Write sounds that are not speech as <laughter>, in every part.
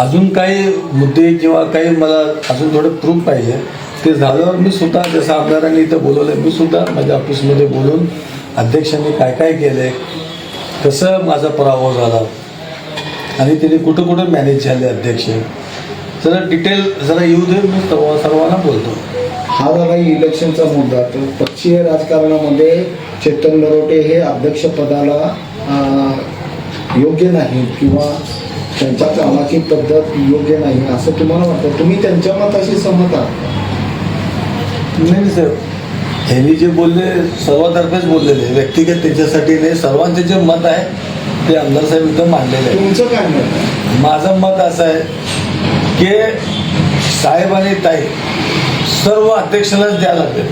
अजून काही मुद्दे किंवा काही मला अजून थोडं प्रूफ पाहिजे. ते झाल्यावर मी सुद्धा जसं आमदारांनी इथं बोलवलं मी सुद्धा माझ्या ऑफिसमध्ये बोलून अध्यक्षांनी काय काय केलं कसं माझा पराभव झाला आणि त्यांनी कुठं कुठं मॅनेज झाले अध्यक्ष. जरा डिटेल जरा येऊ दे मी सर्व सर्वांना बोलतो. हा झाला इलेक्शनचा मुद्दा. तर पक्षीय राजकारणामध्ये चेतन नरोटे हे अध्यक्षपदाला योग्य नाही किंवा त्यांच्या कामाची पद्धत योग्य नाही असं तुम्हाला वाटतं? तुम्ही त्यांच्या मताशी सहमत आहात नाही सर. ह्यांनी जे बोलले सर्वातर्फेच बोललेले. व्यक्तिगत त्याच्यासाठी नाही सर्वांचे जे मत आहे ते आमदार साहेब इथं मांडलेले आहे तुमचं काय मत? माझं मत असं आहे की साहेब आणि ताई सर्व अध्यक्षालाच द्यायला लागेल.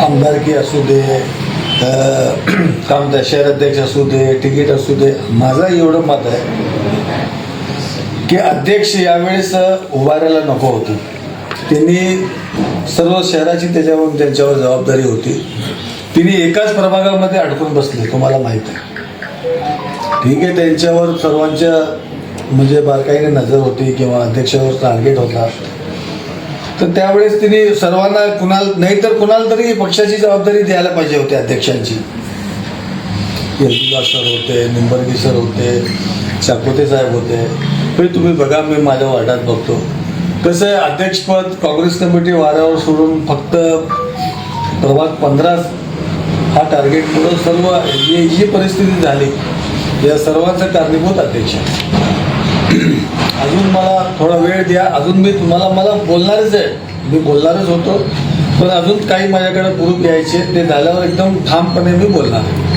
आमदारकी असू दे <clears throat> काय म्हणतात शहर अध्यक्ष असू दे तिकीट असू दे माझं एवढं मत आहे की अध्यक्ष यावेळेस उभारायला नको होतं. त्यांनी सर्व शहराची त्याच्यावर त्यांच्यावर जबाबदारी होती. तिने एकाच प्रभागामध्ये अडकून बसले तुम्हाला माहीत आहे. ठीक आहे त्यांच्यावर सर्वांच्या म्हणजे बारकाईने नजर होती किंवा अध्यक्षावर टार्गेट होता. तर त्यावेळेस तिने सर्वांना कुणाल नाही तर कुणाला तरी पक्षाची जबाबदारी द्यायला पाहिजे होती अध्यक्षांची. येलगुला सर होते निंबर्गी सर होते चाकोते साहेब होते. हे तुम्ही बघा मी माझ्या वार्डात बघतो. कसं आहे अध्यक्षपद काँग्रेस कमिटी वाऱ्यावर सोडून फक्त प्रभाग पंधरा हा टार्गेट पुढं सर्व ही जी परिस्थिती झाली. या सर्वांचं कारणीभूत अध्यक्ष <clears throat> अजून मला थोडा वेळ द्या. अजून मी तुम्हाला मला बोलणारच आहे. मी बोलणारच होतो. पण अजून काही माझ्याकडे ग्रुप यायचे ते झाल्यावर एकदम ठामपणे मी बोलणार आहे.